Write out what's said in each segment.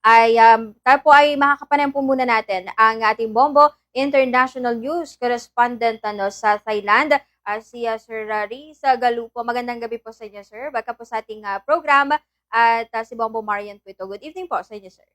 ay um, tayo po ay makakapanayam po muna natin ang ating Bombo International News correspondent ano, sa Thailand, ah, si ah, Sir uh, Riz Galupo. Magandang gabi po sa inyo, sir. Welcome po sa ating ah, program at ah, si Bombo Marian po ito. Good evening po sa inyo, sir.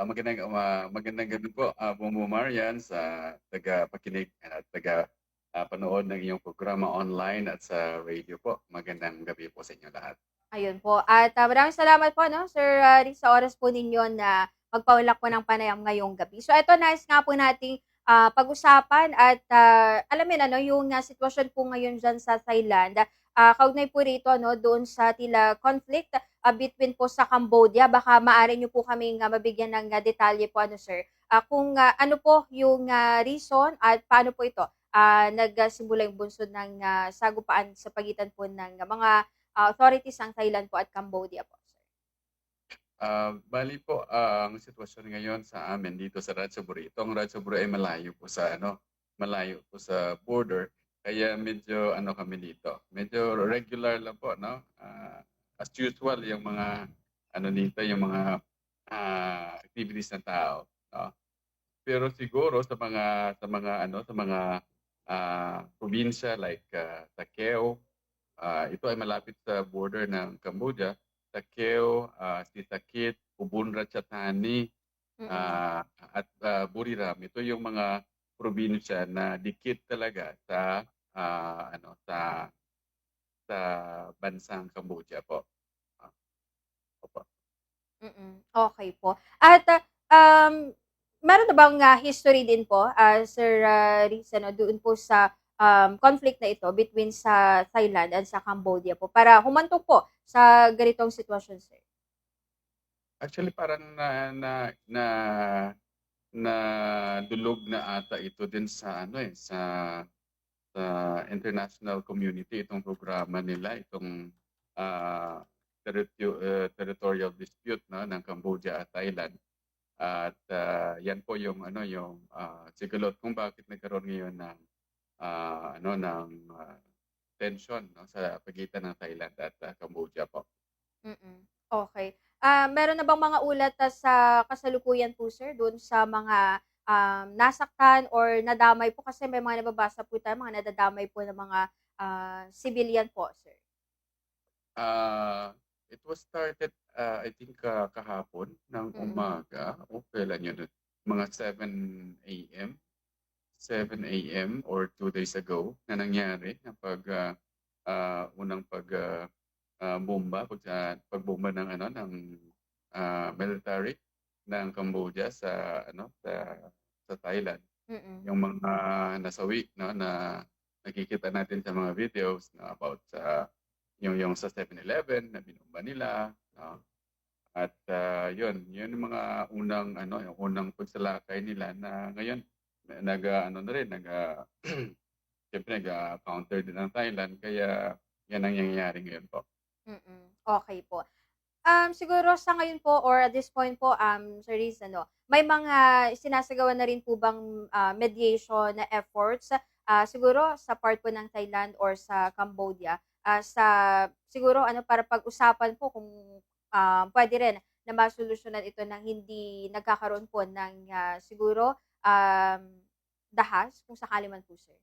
Ah, magandang uh, magandang gabi po, uh, Bombo Marian sa taga-pakinig at taga ah, panood ng iyong programa online at sa radio po. Magandang gabi po sa inyo lahat. Ayun po. At ah, maraming salamat po, no, Sir uh, sa oras po ninyo na magpaulak po ng panayam ngayong gabi. So, ito, nice nga po nating ah, pag-usapan at ah, alamin, ano, yung ah, sitwasyon po ngayon dyan sa Thailand. Uh, kaugnay po rito, no, doon sa tila conflict ah, between po sa Cambodia. Baka maaari nyo po kaming ah, mabigyan ng ah, detalye po, ano, sir. Ah, kung ah, ano po yung ah, reason at paano po ito ah, nagsimula yung bunsod ng ah, sagupaan sa pagitan po ng ah, mga ah, authorities ng Thailand po at Cambodia po, sir. Ah, bali po, ah, ang sitwasyon ngayon sa amin dito sa Ratchaburi. Itong Ratchaburi ay malayo po sa ano, malayo po sa border. Kaya medyo ano kami dito. Medyo regular lang po, no? Ah, as usual yung mga ano dito, yung mga ah, activities ng tao, no? Pero siguro sa mga sa mga ano, sa mga ah, probinsya like ah, Takeo, ah, ito ay malapit sa border ng Cambodia. Takeo, uh, Sitakit, Ubun Ratchathani, Mm-mm. ah, at ah, Buriram. Ito yung mga probinsya na dikit talaga sa ah, ano sa sa bansang Cambodia po. Ah, opo. Mm-mm. Okay po. At ah, um, meron na bang ah, history din po, ah, Sir uh, Riz, ano, doon po sa um, conflict na ito between sa Thailand at sa Cambodia po para humantong po sa ganitong sitwasyon, sir? Actually parang na na na na dulog na ata ito din sa ano eh sa sa international community itong programa nila itong ah, territo- eh, territorial dispute no ng Cambodia at Thailand at ah, yan po yung ano yung ah, sigalot kung bakit nagkaroon ngayon ng ah, ano ng ah, tension no sa pagitan ng Thailand at ah, Cambodia po. Mm. Okay. Ah, meron na bang mga ulat sa kasalukuyan po, sir, doon sa mga um, nasaktan or nadamay po kasi may mga nababasa po tayo, mga nadadamay po ng mga ah, civilian po, sir. Uh, it was started, uh, I think, uh, kahapon ng Mm. umaga. O kailan yun? Mga 7 a.m. 7 a.m. or two days ago na nangyari ang pag uh, uh, unang pag uh, uh, bomba pag uh, pagbomba ng ano ng uh, military ng Cambodia sa ano sa sa Thailand Mm. yung mga nasawi no na nakikita natin sa mga videos na about sa yung yung sa 7-Eleven na binumba nila no? at ah, yun yun yung mga unang ano yung unang pagsalakay nila na ngayon nag ano na rin nag siyempre nag counter din ng Thailand kaya yan ang nangyayari ngayon po Mm. Okay po. Um, siguro sa ngayon po or at this point po, um, Sir Riz, ano, may mga sinasagawa na rin po bang ah, mediation na efforts ah, siguro sa part po ng Thailand or sa Cambodia ah, sa siguro ano para pag-usapan po kung ah, pwede rin na masolusyonan ito ng hindi nagkakaroon po ng ah, siguro um, dahas kung sakali man po, sir.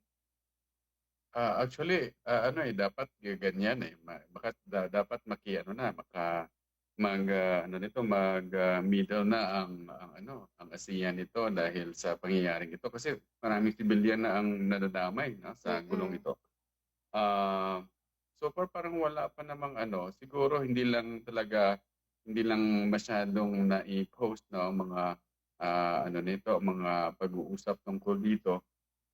Ah, actually, ah, ano eh, dapat ganyan eh. Ma- Baka da- dapat maki ano na, maka mag ah, ano nito, mag ah, middle na ang, ang ano, ang ASEAN nito dahil sa pangyayaring ito kasi maraming civilian na ang nadadamay no, sa gulong Mm-mm. ito. Ah, so far parang wala pa namang ano, siguro hindi lang talaga hindi lang masyadong na-post no mga ah, ano nito, mga pag-uusap tungkol dito.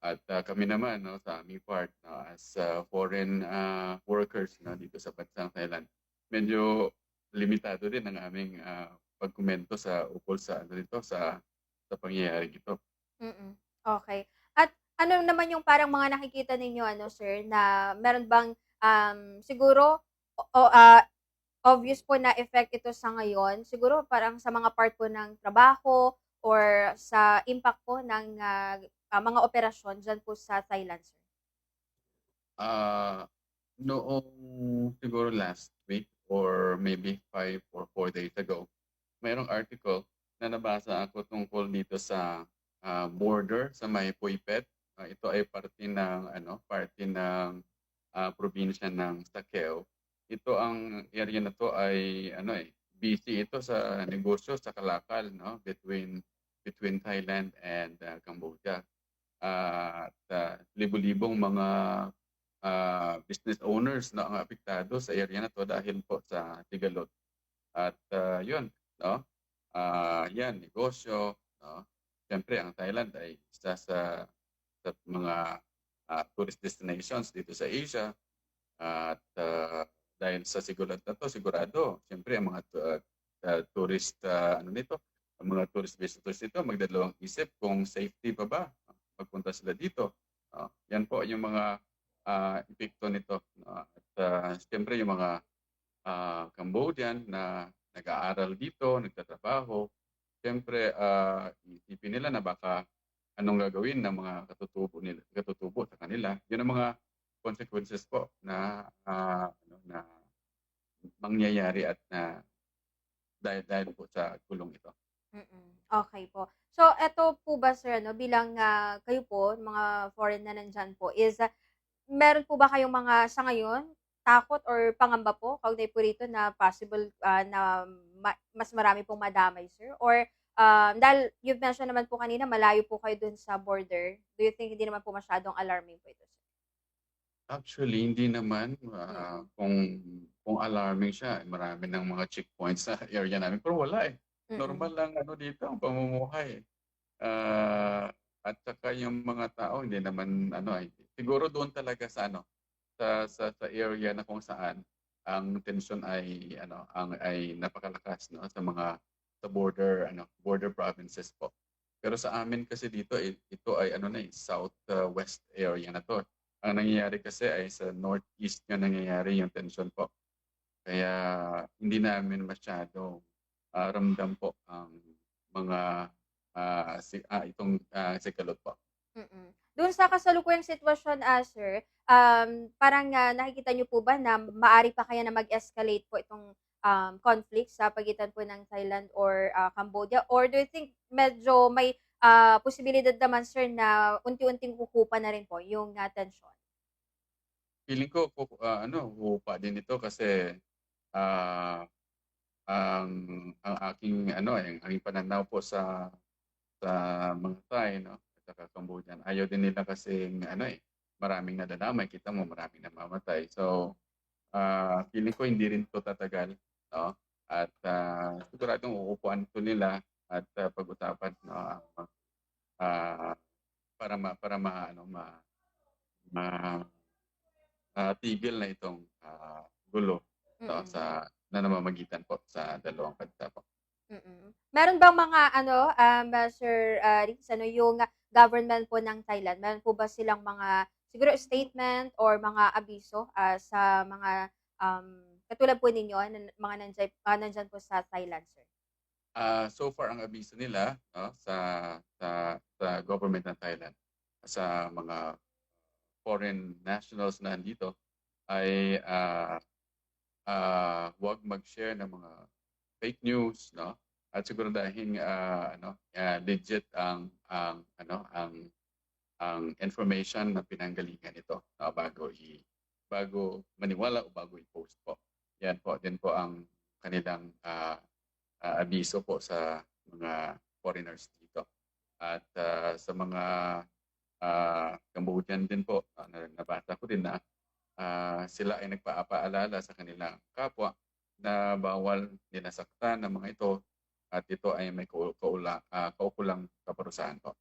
At ah, kami naman no, sa aming part no, as ah, foreign ah, workers no, dito sa bansang Thailand, medyo limitado din ang aming ah, pagkomento sa ukol sa ano dito sa sa pangyayari ito. Mm. Okay. At ano naman yung parang mga nakikita ninyo ano sir na meron bang um, siguro o, ah, obvious po na effect ito sa ngayon siguro parang sa mga part po ng trabaho or sa impact po ng ah, ah, mga operasyon dyan po sa Thailand sir. Ah, noong siguro last week or maybe five or four days ago, mayroong article na nabasa ako tungkol dito sa ah, border sa may Puipet. Ah, ito ay parte ng ano, parte ng ah, probinsya ng Sakeo. Ito ang area na to ay ano eh busy ito sa negosyo sa kalakal no between between Thailand and ah, Cambodia. Ah, at ah, libo-libong mga ah, business owners na ang apektado sa area na to dahil po sa Tigalot. At ah, yun, no? Ah, yan, negosyo, no? Siyempre, ang Thailand ay isa sa, sa mga ah, tourist destinations dito sa Asia. At ah, dahil sa sigulat na to, sigurado, siyempre, ang mga ah, ah, tourist, ah, ano nito, ang mga tourist visitors dito, magdalawang isip kung safety pa ba magpunta sila dito. no? yan po yung mga ah, epekto nito. no? At ah, siyempre, yung mga ah, Cambodian na nag-aaral dito, nagtatrabaho, siyempre, ah, isipin nila na baka anong gagawin ng mga katutubo nila, katutubo sa kanila. Yun ang mga consequences po na ah, ano, na mangyayari at na dahil dahil po sa kulong ito. Mm. Okay po. So, eto po ba, sir, ano, bilang ah, kayo po, mga foreign na nandyan po, is ah, meron po ba kayong mga sa ngayon takot or pangamba po kaugnay po rito na possible ah, na ma- mas marami pong madamay, sir? Or um, dahil you've mentioned naman po kanina, malayo po kayo dun sa border, do you think hindi naman po masyadong alarming po ito, sir? Actually, hindi naman ah, kung kung alarming siya. Marami ng mga checkpoints sa area namin pero wala eh. Normal lang ano dito ang pamumuhay. Ah, at saka yung mga tao hindi naman ano ay siguro doon talaga sa ano sa sa, sa area na kung saan ang tension ay ano ang ay napakalakas no sa mga sa border ano border provinces po. Pero sa amin kasi dito eh, ito ay ano na eh, south uh, west area na to. Ang nangyayari kasi ay sa northeast nga nangyayari yung tension po. Kaya hindi namin masyado ah, ramdam po ang mga ah, si, ah, itong ah, sikalot po. Mm. Doon sa kasalukuyang sitwasyon, ah, sir, um, parang ah, nakikita niyo po ba na maari pa kaya na mag-escalate po itong um, conflict sa pagitan po ng Thailand or ah, Cambodia? Or do you think medyo may ah, posibilidad naman, sir, na unti-unting kukupa na rin po yung ah, tension? Feeling ko ah, ano, hupa din ito kasi ah, ang ang aking ano eh, ang aking pananaw po sa sa mga Thai no at saka Cambodian. Ayaw din nila kasi ano eh maraming nadadamay. Kita mo maraming namamatay. So ah, feeling ko hindi rin to tatagal no? At ah, siguradong uupuan to nila at ah, pag-usapan no ang, ah, para ma para ma ano ma, ma ah, tigil na itong ah, gulo no, Mm-mm. sa na namamagitan po sa dalawang bansa po. Mm. Meron bang mga ano, um, ah, Sir ah, Riz, ano yung government po ng Thailand? Meron po ba silang mga siguro statement or mga abiso ah, sa mga um, katulad po ninyo, nan- mga nandyan, ah, nandyan po sa Thailand, sir? Ah, so far ang abiso nila no, sa sa sa government ng Thailand sa mga foreign nationals na nandito ay ah ah, huwag mag-share ng mga fake news no at siguro dahil ah, ano ah, legit ang ang ano ang ang information na pinanggalingan ito no, bago i bago maniwala o bago i-post po. Yan po din po ang kanilang ah, ah, abiso po sa mga foreigners dito. At ah, sa mga ah, Cambodian din po, na nabasa ko din na ah, sila ay nagpapaalala sa kanilang kapwa na bawal ninasaktan ng mga ito at ito ay may kau- kaula, ah, kaukulang kaparusahan po.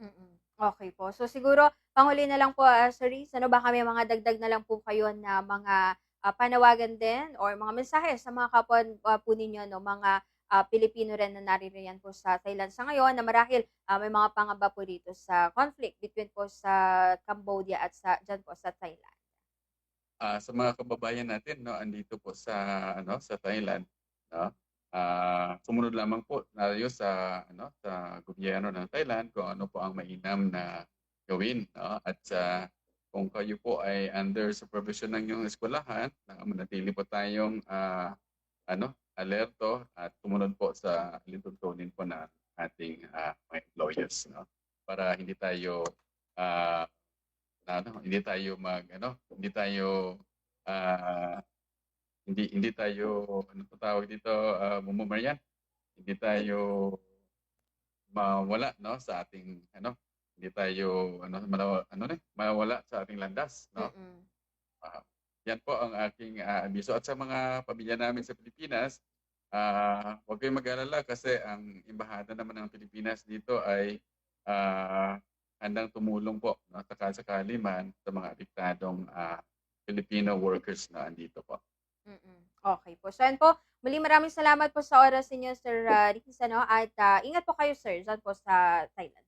Mm. Okay po. So siguro, panghuli na lang po, ah, Sir ano ba kami mga dagdag na lang po kayo na mga ah, panawagan din or mga mensahe sa mga kapwa ah, po ninyo, no, mga ah, Pilipino rin na naririyan po sa Thailand sa ngayon na marahil ah, may mga pangamba po dito sa conflict between po sa Cambodia at sa dyan po sa Thailand. Ah, sa mga kababayan natin no andito po sa ano sa Thailand no? Ah sumunod lamang po tayo sa ano sa gobyerno ng Thailand kung ano po ang mainam na gawin no? At sa kung kayo po ay under supervision ng inyong eskwelahan na manatili po tayong ah, ano alerto at tumunod po sa lintuntunin po ng ating ah, mga employers no? Para hindi tayo na, ano, hindi tayo mag ano hindi tayo ah, hindi hindi tayo ano tawag dito uh, mumumaryan hindi tayo mawala no sa ating ano hindi tayo ano malaw, ano ne mawala sa ating landas no Mm-mm. yan po ang aking ah, abiso. At sa mga pamilya namin sa Pilipinas, ah huwag kayong mag-alala kasi ang embahada naman ng Pilipinas dito ay ah, handang tumulong po no, sakasakali man sa mga apektadong ah, Filipino workers na andito po. Mm-mm. Okay po. So, po. Muli maraming salamat po sa oras ninyo, Sir uh, Riz, ano? At ah, ingat po kayo, sir, dyan po sa Thailand.